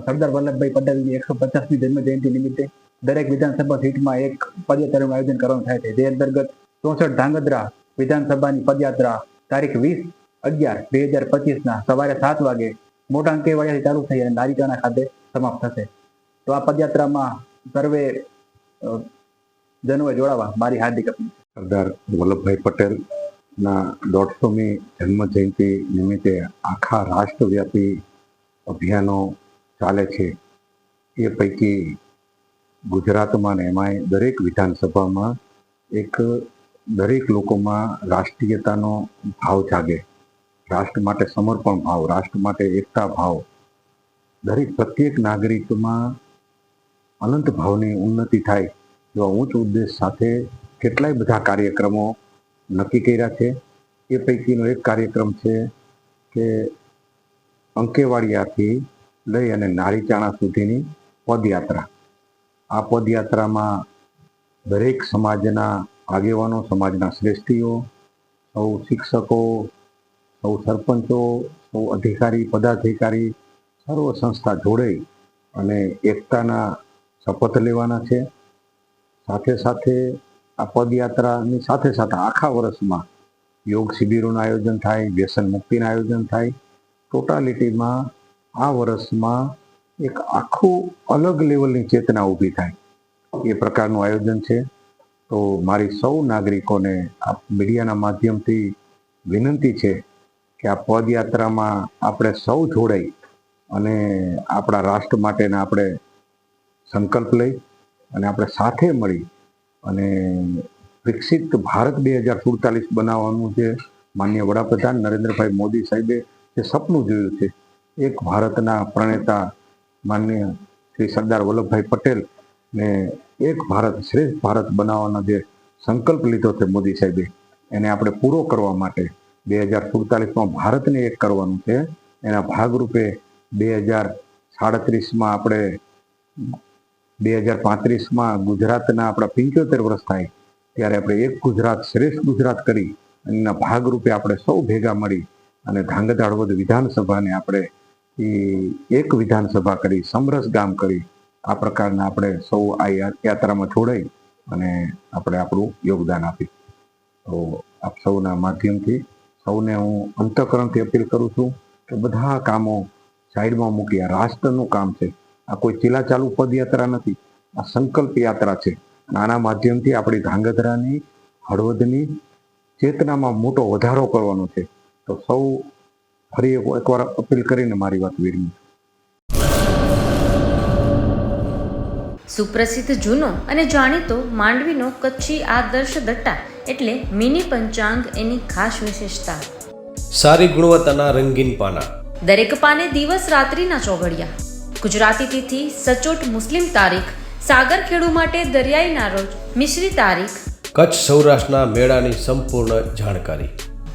સરદાર વલ્લભભાઈ પટેલની એકસો પચાસમી જન્મ જયંતિ નિમિત્તે દરેક વિધાનસભા સીટમાં એક પદયાત્રાનું આયોજન કરવાનું થાય છે. જે અંતર્ગત ચોસઠ ધાંગધ્રા વિધાનસભાની પદયાત્રા તારીખ વીસ અગિયાર બે હજાર પચીસના સવારે સાત વાગે મોટા અંકેવાડિયાથી ચાલુ થઈ અને નારિકાના ખાતે સમાપ્ત થશે. તો આ પદયાત્રામાં સર્વે જનોએ જોડાવા મારી હાર્દિક અપીલ સરદાર વલ્લભભાઈ પટેલના દોઢસોમી જન્મ જયંતિ નિમિત્તે આખા રાષ્ટ્રવ્યાપી અભિયાનો ચાલે છે એ પૈકી ગુજરાતમાં ને એમાંય દરેક વિધાનસભામાં એક દરેક લોકોમાં રાષ્ટ્રીયતાનો ભાવ જાગે. રાષ્ટ્ર માટે સમર્પણ ભાવ, રાષ્ટ્ર માટે એકતા ભાવ. દરેક પ્રત્યેક નાગરિકમાં અનંત ભાવની ઉન્નતિ થાય એવા ઉચ્ચ ઉદ્દેશ સાથે કેટલાય બધા કાર્યક્રમો નક્કી કર્યા છે. એ પૈકીનો એક કાર્યક્રમ છે કે અંકેવાડિયાથી લઈ અને નારીચાણા સુધીની પદયાત્રા. આ પદયાત્રામાં દરેક સમાજના આગેવાનો, સમાજના શ્રેષ્ઠીઓ, સૌ શિક્ષકો, સૌ સરપંચો, સૌ અધિકારી, પદાધિકારી, સર્વ સંસ્થા જોડાઈ અને એકતાના શપથ લેવાના છે. સાથે સાથે આ પદયાત્રાની સાથે સાથે આખા વર્ષમાં યોગ શિબિરોનું આયોજન થાય, વ્યસન મુક્તિનું આયોજન થાય. ટોટાલિટીમાં આ વર્ષમાં એક આખું અલગ લેવલની ચેતના ઊભી થાય. એ પ્રકારનું આયોજન છે. તો મારી સૌ નાગરિકોને આ મીડિયાના માધ્યમથી વિનંતી છે કે આ પદયાત્રામાં આપણે સૌ જોડાઈ અને આપણા રાષ્ટ્ર માટેના આપણે સંકલ્પ લઈ અને આપણે સાથે મળી અને વિકસિત ભારત બે હજાર સુડતાલીસ બનાવવાનું જે માન્ય વડાપ્રધાન નરેન્દ્રભાઈ મોદી સાહેબે જે સપનું જોયું છે એક ભારતના પ્રણેતા માન્ય શ્રી સરદાર વલ્લભભાઈ પટેલ ને એક ભારત શ્રેષ્ઠ ભારત બનાવવાનો જે સંકલ્પ લીધો છે મોદી સાહેબે, એને આપણે પૂરો કરવા માટે બે હજાર સુડતાલીસમાં ભારતને એક કરવાનું છે. એના ભાગરૂપે બે હજાર સાડત્રીસમાં આપણે બે હજાર પાંત્રીસમાં ગુજરાતના આપણા પંચોતેર વર્ષ થાય ત્યારે આપણે એક ગુજરાત શ્રેષ્ઠ ગુજરાત કરી એના ભાગરૂપે આપણે સૌ ભેગા મળી અને ધાંગધ્રા વિધાનસભાને આપણે એ એક વિધાનસભા કરી, સમરસ ગામ કરી. આ પ્રકારના આપણે સૌ આ યાત્રામાં જોડાઈ અને આપણે આપણું યોગદાન આપી તો આપ સૌના માધ્યમથી સૌને હું અંતઃકરણથી અપીલ કરું છું કે બધા કામો સાઈડમાં મૂકી રાષ્ટ્રનું કામ છે. આ કોઈ ચીલા પદયાત્રા નથી, આ સંકલ્પ યાત્રા છે. આના માધ્યમથી આપણી ધાંગધ્રાની, હળવદની ચેતનામાં મોટો વધારો કરવાનો છે. તો સૌ ફરી એકવાર અપીલ કરીને મારી વાત વિરમી. સુપ્રસિદ્ધ જૂનો અને જાણીતો માંડવીનો કચ્છી આદર્શ દટ્ટા એટલે મિની પંચાંગ એની ખાસ વિશેષતા. સારી ગુણવત્તાના રંગીન પાના. દરેક પાને દિવસ રાત્રિના ચોઘડિયા. ગુજરાતી તિથિ સચોટ મુસ્લિમ તારીખ સાગર ખેડુ માટે દરિયાઈના રોજ મિશ્રી તારીખ. કચ્છ સૌરાષ્ટ્રના મેળાની સંપૂર્ણ જાણકારી.